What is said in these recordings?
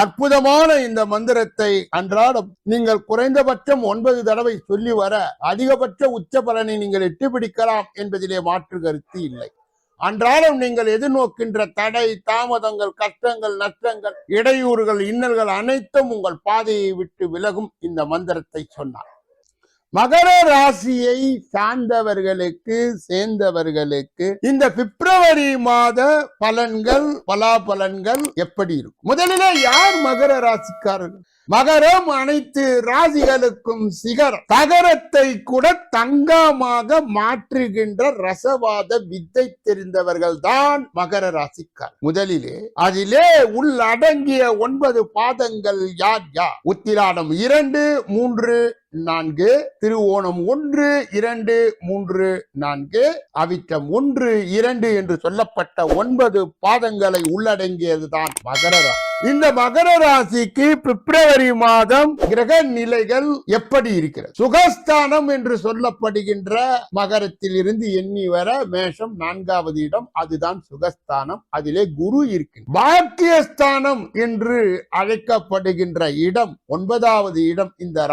அற்புதமான இந்த மந்திரத்தை அன்றாடம் நீங்கள் குறைந்தபட்சம் ஒன்பது தடவை சொல்லி வர அதிகபட்ச உச்ச பலனை நீங்கள் எட்டு பிடிக்கலாம் என்பதிலே மாற்று கருத்து இல்லை. அன்றாடம் நீங்கள் எதிர்நோக்கின்ற தடை தாமதங்கள் கஷ்டங்கள் நஷ்டங்கள் இடையூறுகள் இன்னல்கள் அனைத்தும் உங்கள் பாதையை விட்டு விலகும் இந்த மந்திரத்தை சொன்னார். மகர ராசியை சார்ந்தவர்களுக்கு சேர்ந்தவர்களுக்கு இந்த பிப்ரவரி மாத பலன்கள் பலாபலன்கள் எப்படி இருக்கும்? முதலிலே யார் மகர ராசிக்காரர்கள்? மகரம் அனைத்து ராசிகளுக்கும் சிகரம். தகரத்தை கூட தங்கமாக மாற்றுகின்ற ரசவாத வித்தை தெரிந்தவர்கள் தான் மகர ராசிக்கார் முதலிலே அதிலே உள்ளடங்கிய ஒன்பது பாதங்கள் யார் யார்? உத்திராடம் இரண்டு மூன்று நான்கு திருவோணம் ஒன்று இரண்டு மூன்று நான்கு அவிட்டம் ஒன்று இரண்டு என்று சொல்லப்பட்ட ஒன்பது பாதங்களை உள்ளடங்கியதுதான் மகர ராசி. இந்த மகர ராசிக்கு பிப்ரவரி மாதம் கிரக நிலைகள் எப்படி இருக்கிறது? சுகஸ்தானம் என்று சொல்லப்படுகின்ற மகரத்தில் இருந்து எண்ணி வர மேஷம் நான்காவது இடம் அதுதான் சுகஸ்தானம். அதிலே குரு இருக்கு பாக்கியஸ்தானம் என்று அழைக்கப்படுகின்ற இடம் ஒன்பதாவது இடம் இந்த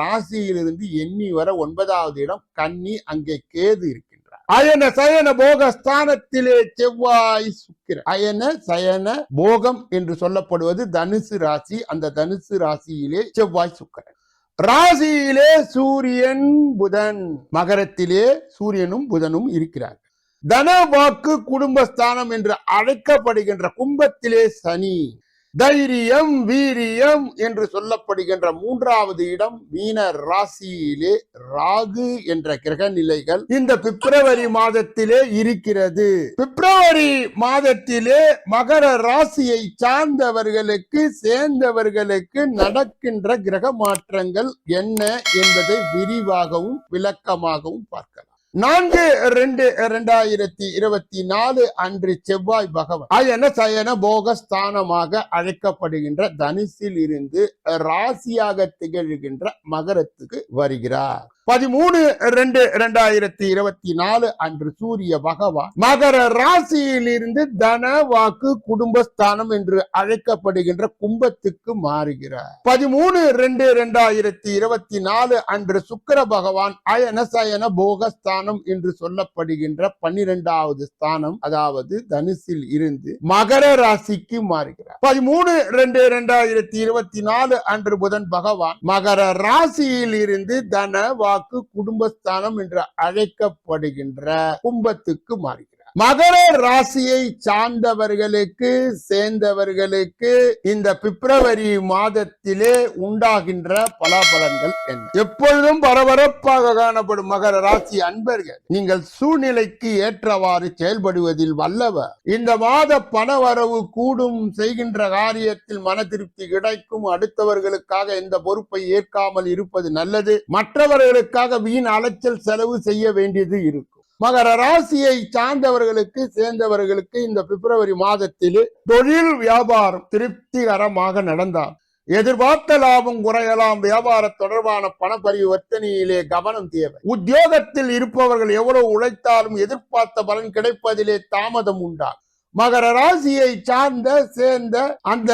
ராசியிலிருந்து எண்ணி வர ஒன்பதாவது இடம் கன்னி அங்கே கேது இருக்கின்றார். அயன சயன போக ஸ்தானத்திலே செவ்வாய் சுக்கிரன். அயன சயன போகம் என்று சொல்லப்படுவது தனுசு ராசி. அந்த தனுசு ராசியிலே செவ்வாய் சுக்கிரன். ராசியிலே சூரியன் புதன். மகரத்திலே சூரியனும் புதனும் இருக்கிறார்கள். தன வாக்கு குடும்பஸ்தானம் என்று அழைக்கப்படுகின்ற கும்பத்திலே சனி. தைரியம் வீரியம் என்று சொல்லப்படுகின்ற மூன்றாவது இடம் மீன ராசியிலே ராகு என்ற கிரக நிலைகள் இந்த பிப்ரவரி மாதத்திலே இருக்கிறது. பிப்ரவரி மாதத்திலே மகர ராசியை சார்ந்தவர்களுக்கு சேர்ந்தவர்களுக்கு நடக்கின்ற கிரக மாற்றங்கள் என்ன என்பதை விரிவாகவும் விளக்கமாகவும் பார்க்கலாம். நான்கு ரெண்டு இரண்டாயிரத்தி இருபத்தி நாலு அன்று செவ்வாய் பகவான் அயன சயன போக ஸ்தானமாக அழைக்கப்படுகின்ற தனுசில் இருந்து ராசியாக திகழ்கின்ற மகரத்துக்கு வருகிறார். பதிமூணு ரெண்டு இரண்டாயிரத்தி இருபத்தி நாலு அன்று சூரிய பகவான் மகர ராசியிலிருந்து தன வாக்கு குடும்பஸ்தானம் என்று அழைக்கப்படுகின்ற கும்பத்துக்கு மாறுகிறார். பதிமூணு ரெண்டு இரண்டாயிரத்தி இருபத்தி நாலு அன்று சுக்கிர பகவான் அயன சயன போகஸ்தானம் என்று சொல்லப்படுகின்ற பன்னிரெண்டாவது ஸ்தானம் அதாவது தனுசில் இருந்து மகர ராசிக்கு மாறுகிறார். பதிமூணு ரெண்டு இரண்டாயிரத்தி இருபத்தி நாலு அன்று புதன் பகவான் மகர ராசியில் இருந்து தன வாக்கு குடும்பஸ்தானம் என்று அழைக்கப்படுகின்ற கும்பத்துக்கு மாறுகிறார். மகர ராசியை சார்ந்தவர்களுக்கு சேர்ந்தவர்களுக்கு இந்த பிப்ரவரி மாதத்திலே உண்டாகின்ற பலாபலன்கள் என்ன? எப்பொழுதும் பரபரப்பாக காணப்படும் மகர ராசி அன்பர்கள் நீங்கள் சூழ்நிலைக்கு ஏற்றவாறு செயல்படுவதில் வல்லவர். இந்த மாத பணவரவு கூடும் செய்கின்ற காரியத்தில் மன திருப்தி கிடைக்கும். அடுத்தவர்களுக்காக எந்த பொறுப்பை ஏற்காமல் இருப்பது நல்லது. மற்றவர்களுக்காக வீண் அலைச்சல் செலவு செய்ய வேண்டியது இருக்கும். மகர ராசியை சார்ந்தவர்களுக்கு சேர்ந்தவர்களுக்கு இந்த பிப்ரவரி மாதத்திலே தொழில் வியாபாரம் திருப்திகரமாக நடந்தார். எதிர்பார்த்த லாபம் குறையலாம் வியாபார தொடர்பான பண பரிவர்த்தனையிலே கவனம் தேவை. உத்தியோகத்தில் இருப்பவர்கள் எவ்வளவு உழைத்தாலும் எதிர்பார்த்த பலன் கிடைப்பதிலே தாமதம் உண்டாகும். மகர ராசியை சார்ந்த சேர்ந்த அந்த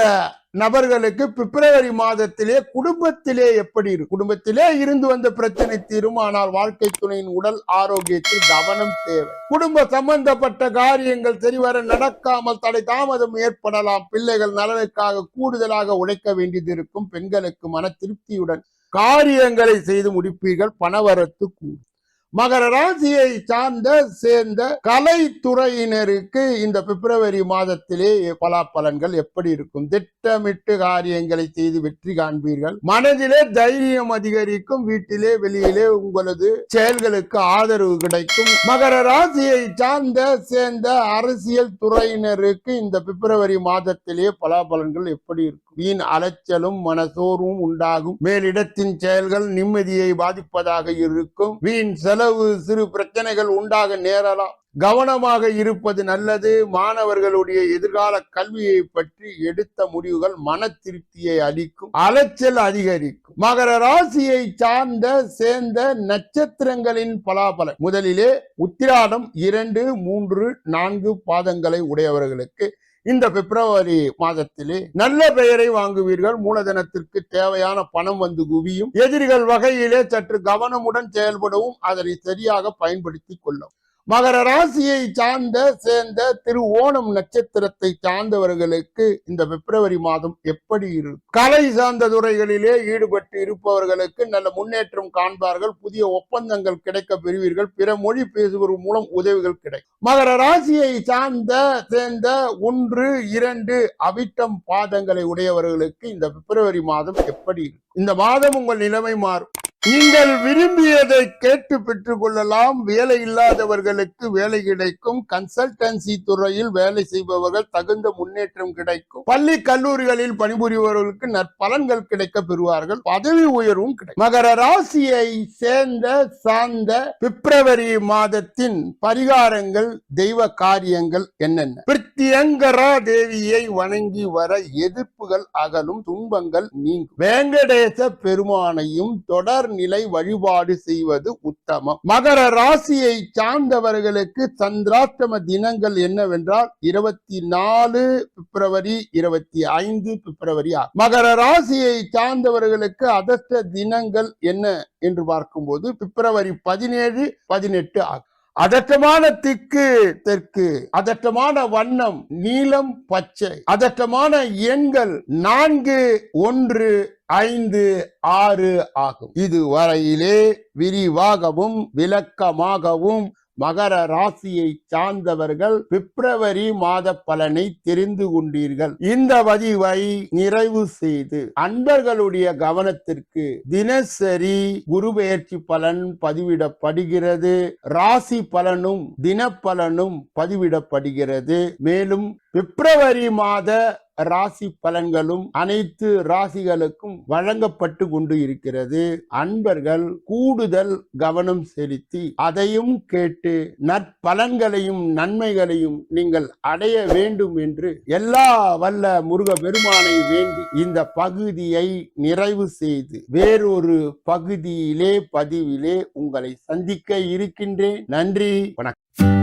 நபர்களுக்கு பிப்ரவரி மாதத்திலே குடும்பத்திலே எப்படி இருக்கு குடும்பத்திலே இருந்து வந்த பிரச்சனை தீரும். ஆனால் வாழ்க்கை துணையின் உடல் ஆரோக்கியத்தில் கவனம் தேவை. குடும்ப சம்பந்தப்பட்ட காரியங்கள் சரிவர நடக்காமல் தடை தாமதம் ஏற்படலாம். பிள்ளைகள் நலனுக்காக கூடுதலாக உழைக்க வேண்டியது இருக்கும். பெண்களுக்கு மன திருப்தியுடன் காரியங்களை செய்து முடிப்பீர்கள். பணவரத்து கூடும். மகர ராசியை சார்ந்த சேர்ந்த கலைத்துறையினருக்கு இந்த பிப்ரவரி மாதத்திலே பலாப்பலன்கள் எப்படி இருக்கும்? திட்டமிட்டு காரியங்களை செய்து வெற்றி காண்பீர்கள். மனதிலே தைரியம் அதிகரிக்கும். வீட்டிலே வெளியிலே உங்களது செயல்களுக்கு ஆதரவு கிடைக்கும். மகர ராசியை சார்ந்த சேர்ந்த அரசியல் துறையினருக்கு இந்த பிப்ரவரி மாதத்திலே பலாபலன்கள் எப்படி இருக்கும்? வீண் அலைச்சலும் மனசோர்வும் உண்டாகும். மேலிடத்தின் செயல்கள் நிம்மதியை பாதிப்பதாக இருக்கும். வீண் செலவு சிறு பிரச்சனைகள் உண்டாக நேரலாம். கவனமாக இருப்பது நல்லது. மாணவர்களுடைய எதிர்கால கல்வியை பற்றி எடுத்த முடிவுகள் மன திருப்தியை அளிக்கும். அலைச்சல் அதிகரிக்கும். மகர ராசியை சார்ந்த சேர்ந்த நட்சத்திரங்களின் பலாபலன் முதலிலே உத்திராடம் இரண்டு மூன்று நான்கு பாதங்களை உடையவர்களுக்கு இந்த பிப்ரவரி மாதத்திலே நல்ல பெயரை வாங்குவீர்கள். மூலதனத்திற்கு தேவையான பணம் வந்து குவியும். எதிரிகள் வகையிலே சற்று கவனமுடன் செயல்படவும் அதனை சரியாக பயன்படுத்திக் கொள்ளும் மகர ராசியை சார்ந்த சேர்ந்த திரு ஓணம் நட்சத்திரத்தை சார்ந்தவர்களுக்கு இந்த பிப்ரவரி மாதம் எப்படி இருக்கும்? கலை சார்ந்த துறைகளிலே ஈடுபட்டு இருப்பவர்களுக்கு நல்ல முன்னேற்றம் காண்பார்கள் புதிய ஒப்பந்தங்கள் கிடைக்க பெறுவீர்கள் பிற மொழி பேசுவர் மூலம் உதவிகள் கிடைக்கும். மகர ராசியை சார்ந்த சேர்ந்த ஒன்று இரண்டு அவிட்டம் பாதங்களை உடையவர்களுக்கு இந்த பிப்ரவரி மாதம் எப்படி இருக்கும்? இந்த மாதம் உங்கள் நிலைமை மாறும். நீங்கள் விரும்பியதை கேட்டு பெற்றுக் கொள்ளலாம். வேலை இல்லாதவர்களுக்கு வேலை கிடைக்கும். கன்சல்டன்சி துறையில் வேலை செய்பவர்கள் தகுந்த முன்னேற்றம் கிடைக்கும். பள்ளி கல்லூரிகளில் பணிபுரிபவர்களுக்கு நற்பலன்கள் கிடைக்க பெறுவார்கள். பதவி உயர்வும் கிடைக்கும். மகர ராசியை சேர்ந்த சார்ந்த பிப்ரவரி மாதத்தின் பரிகாரங்கள் தெய்வ காரியங்கள் என்னென்ன? பிரித்தியங்கரா தேவியை வணங்கி வர எதிர்ப்புகள் அகலும் துன்பங்கள் நீங்கும். வேங்கடேச பெருமானையும் தொடர் நிலை வழிபாடு செய்வது உத்தமம். மகர ராசியை சார்ந்தவர்களுக்கு சந்திராஷ்டம தினங்கள் என்னவென்றால் இருபத்தி நாலு பிப்ரவரி இருபத்தி ஐந்து பிப்ரவரி ஆகும். மகர ராசியை சார்ந்தவர்களுக்கு அதஷ்ட தினங்கள் என்ன என்று பார்க்கும்போது பிப்ரவரி பதினேழு பதினெட்டு ஆகும். அதட்டமான திக்கு தெற்கு அதட்டமான வண்ணம் நீலம் பச்சை அதட்டமான எண்கள் நான்கு ஒன்று ஐந்து ஆறு ஆகும். இது வரையிலே விரிவாகவும் விளக்கமாகவும் மகர ராசியை சார்ந்தவர்கள் பிப்ரவரி மாத பலனை தெரிந்து கொண்டீர்கள். இந்த பதிவை நிறைவு செய்து அன்பர்களுடைய கவனத்திற்கு தினசரி குரு பெயர்ச்சி பலன் பதிவிடப்படுகிறது. ராசி பலனும் தினப்பலனும் பதிவிடப்படுகிறது. மேலும் பிப்ரவரி மாத ராசி பலன்களும் அனைத்து ராசிகளுக்கும் வழங்கப்பட்டு கொண்டு இருக்கிறது. அன்பர்கள் கூடுதல் கவனம் செலுத்தி அதையும் கேட்டு நற்பலன்களையும் நன்மைகளையும் நீங்கள் அடைய வேண்டும் என்று எல்லா வல்ல முருக பெருமானை வேண்டி இந்த பகுதியை நிறைவு செய்து வேறொரு பகுதியிலே பதிவிலே உங்களை சந்திக்க இருக்கின்றேன். நன்றி வணக்கம்.